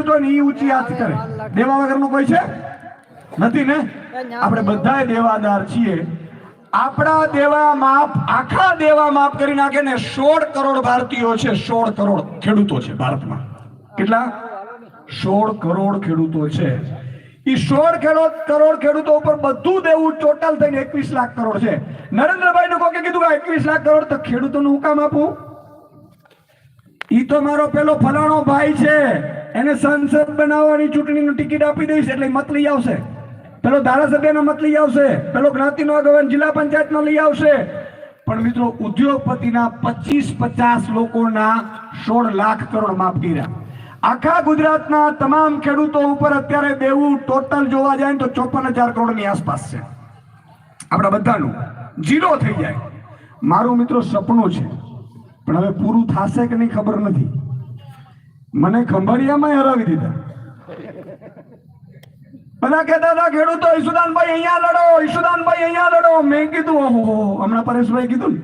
ખેડૂતો ઊંચી હાથ કરે દેવા વગરનું કોઈ છે? નથી ને? આપણે બધા દેવાદાર છીએ. આપણા દેવા માફ આખા દેવા માફ કરી નાખે ને સોળ કરોડ ભારતીયો છે, સોળ કરોડ ખેડૂતો છે ભારતમાં. કેટલા? સોળ કરોડ ખેડૂતો છે. એ સોળ ખેડૂત કરોડ ખેડૂતો ઉપર બધું દેવું ટોટલ થઈને એકવીસ લાખ કરોડ છે. નરેન્દ્રભાઈ નું કોકે કીધું કે એકવીસ લાખ કરોડ તો ખેડૂતોનું હું કામ આપું? ઈ તો મારો પેલો ફલાણો ભાઈ છે. એને સંસદ બનાવવાની ચૂંટણીનું ટિકિટ આપી દઈશ એટલે મત લઈ આવશે. પેલો ધારાસભ્યના મત લઈ આવશે, પેલો જ્ઞાતિનો આગેવાન જિલ્લા પંચાયતનો લઈ આવશે. પણ મિત્રો, ઉદ્યોગપતિના પચીસ પચાસ લોકોના સોળ લાખ કરોડ માફ કર્યા. આખા ગુજરાતના તમામ ખેડૂતો ઉપર અત્યારે દેવું ટોટલ જોવા જાય તો ચોપન હજાર કરોડની આસપાસ છે. આપણા બધાનું. જીરો થઈ જાય. મારું મિત્રો સપનું છે. પણ હવે પૂરું થશે કે નહીં ખબર નથી. મને ખંભાળિયામાં હરાવી દીધા. બધા કહેતા હતા, ખેડૂતો ઈશુદાનભાઈ અહીંયા લડો ઈશુદાનભાઈ અહીંયા લડો. મેં કીધું, ઓહો હમણાં પરેશભાઈ કીધું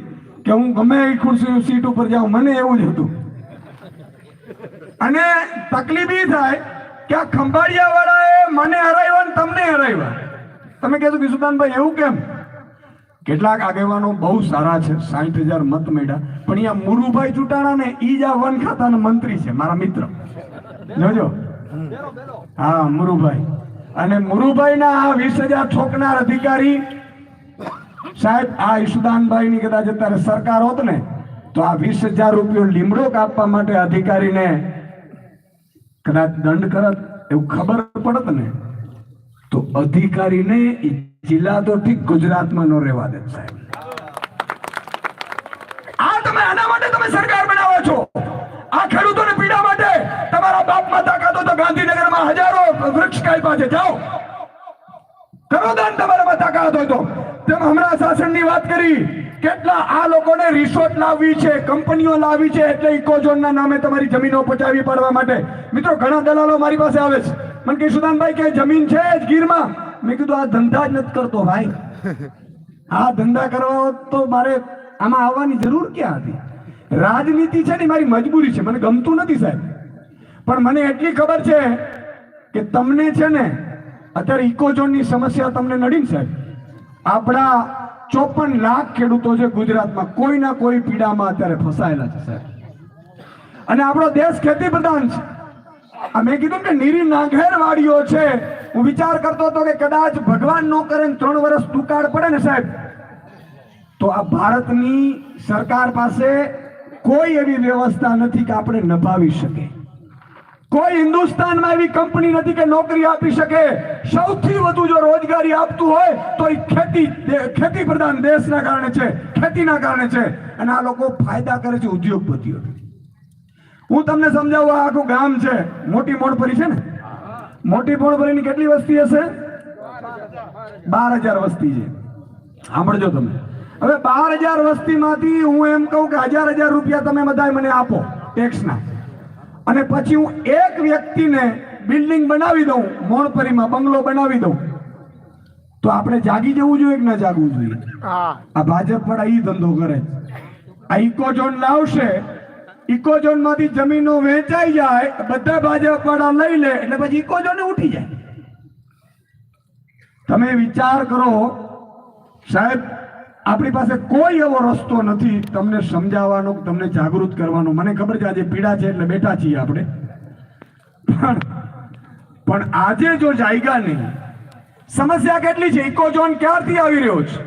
કે હું ગમે એ ખુરશી સીટ ઉપર જાઉં, મને એવું જ હતું. અને તકલીફ એ થાય કે આ ખંભાળિયા વાળાએ મને હરાવ્યા ને તમને હરાવ્યા. તમે કહેશો ઈશુદાનભાઈ એવું કેમ? કેટલાક આગેવાનો બહુ સારા છે, સાઠ હજાર મત મેળ્યા. પણ અહીંયા મુરુભાઈ ચૂંટાણા ને ઈ જ આ વન ખાતાના મંત્રી છે, મારા મિત્ર. જોજો. હા, મુરુભાઈ. અને મુરુભાઈ ના આ વીસ હજાર ઠોકનાર અધિકારી, સાહેબ, આ ઈશુદાનભાઈ ની કદાચ અત્યારે સરકાર હોત ને, તો આ વીસ હજાર રૂપિયો લીમડો કાપવા માટે અધિકારીને કદાચ દંડ કરત, એવું ખબર પડત ને, તો અધિકારીને જિલ્લા તો ઠીક ગુજરાતમાં નો રહેવા દે સાહેબ આ તમે આના માટે તમે સરકાર બનાવો છો. આ ખેડૂતોને પીડા માટે તમારા બાપ માતા કાતો તો ગાંધીનગરમાં હજારો વૃક્ષ કાપ્યા છે. જાઓ. કરો દાન તમારા માતા કાતો તો. તેમ હમણાં શાસનની વાત કરી, કેટલા આ લોકોને રિસોર્ટ લાવવી છે, કંપનીઓ લાવી છે, એટલે ઇકોઝોનના નામે તમારી જમીનો પચાવી પાડવા માટે. મિત્રો, ઘણા દલાલો મારી પાસે આવે છે. મને કે, સુદાનભાઈ, કે જમીન છે જ ગીરમાં? મેં કીધું, આ ધંધા જ નથી કરતો ભાઈ. આ ધંધા કરવા તો મારે આમાં આવવાની જરૂર ક્યાં હતી? રાજનીતિ છે ને મારી મજબૂરી છે. મને ગમતું નથી સાહેબ. પણ મને એટલી ખબર છે કે તમને છે ને અત્યારે ઇકોઝોનની સમસ્યા તમને નડી ને સાહેબ. આપણા ચોપન લાખ ખેડૂતો છે ગુજરાતમાં. કોઈ ના કોઈ પીડામાં અત્યારે ફસાયેલા છે સાહેબ. અને આપણો દેશ ખેતી પ્રધાન છે. આ મેં કીધું કે નીરી નાઘેર વાડીઓ છે. હું વિચાર કરતો હતો કે કદાચ ભગવાન નો કરે ત્રણ વર્ષ દુકાળ પડે ને સાહેબ. તો આ ભારતની સરકાર પાસે કોઈ એવી વ્યવસ્થા નથી કે આપણે નભાવી શકે. કોઈ હિન્દુસ્તાનમાં એવી કંપની નથી કે નોકરી આપી શકે. સૌથી વધુ જો રોજગારી આપતું હોય, તો એ ખેતી ખેતી પ્રધાન દેશના કારણે છે, ખેતીના કારણે છે. અને આ લોકો ફાયદા કરે છે ઉદ્યોગપતિઓ. હું તમને સમજાવું, આ આખું ગામ છે. મોટી મોડપરી છે ને? મોટી મોડપરીની કેટલી વસ્તી હશે? બાર હજાર વસ્તી છે. સાંભળજો તમે. હવે બાર હજાર વસ્તીમાંથી હું એમ કહું કે હજાર હજાર રૂપિયા તમે બધા મને આપો ટેક્સના અને પછી હું એક વ્યક્તિને બિલ્ડિંગ બનાવી દઉં મોણપરીમાં બંગલો બનાવી દઉં. તો આપણે જાગી જવું જોઈએ કે ના જાગવું જોઈએ? આ ભાજપ પણ ઈ ધંધો કરે. આ ઇકોઝોન લાવશે ઇકોઝોનમાંથી જમીનો વેચાઈ જાય બધા ભાજપ વાળા લઈ લે એટલે પછી ઇકોઝોન ઉઠી જાય. તમે વિચાર કરો સાહેબ આપણી પાસે કોઈ એવો રસ્તો નથી તમને સમજાવવાનો, તમને જાગૃત કરવાનો. મને ખબર છે આજે પીડા છે એટલે બેઠા છીએ આપણે. પણ પણ આજે જો જાયગા નહીં, સમસ્યા કેટલી છે? ઇકોઝોન ક્યારથી આવી રહ્યો છે?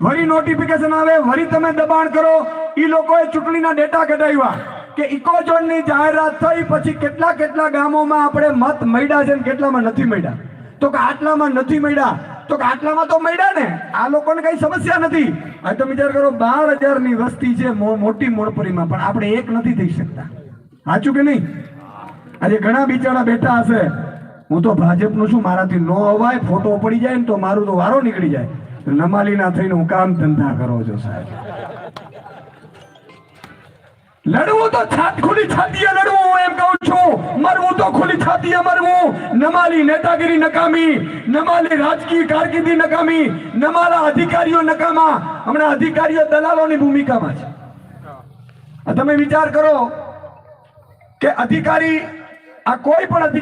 વરી નોટિફિકેશન આવે, વરી તમે દબાણ કરો. એ લોકોએ ચૂંટણીના ડેટા કઢાવ્યા કે ઇકોઝોનની જાહેરાત થઈ, પછી કેટલા કેટલા ગામોમાં આપણે મત મળ્યા છે ને કેટલામાં નથી મળ્યા? તો કે આટલામાં નથી મળ્યા. તો આટલામાં તો મળ્યા ને. આ લોકોને કઈ સમસ્યા નથી. હવે તમે વિચાર કરો, બાર હજારની વસ્તી છે મોટી મોડપરીમાં, પણ આપણે એક નથી થઈ શકતા. સાચું કે નહીં? આજે ઘણા બિચારા બેઠા હશે. હું તો ભાજપનું છું, મારાથી નો અવાય, ફોટો પડી જાય ને તો મારું તો વારો નીકળી જાય. નમાલીના થઈને હું કામ ધંધા કરો છો સાહેબ. લડવું તો છાત ખુલી છાતીએ લડવું હું એમ કહું છું. મરવું તો ખુલી છાતીએ મરવું. નમાલી નેતાગીરી નકામી, નમાલી રાજકીય કારકિર્દી નકામી, નમાલા અધિકારીઓ નકામા. હમણાં અધિકારીઓ દલાલોની ભૂમિકામાં છે. તમે વિચાર કરો કે અધિકારી, આ કોઈ પણ અધિકારી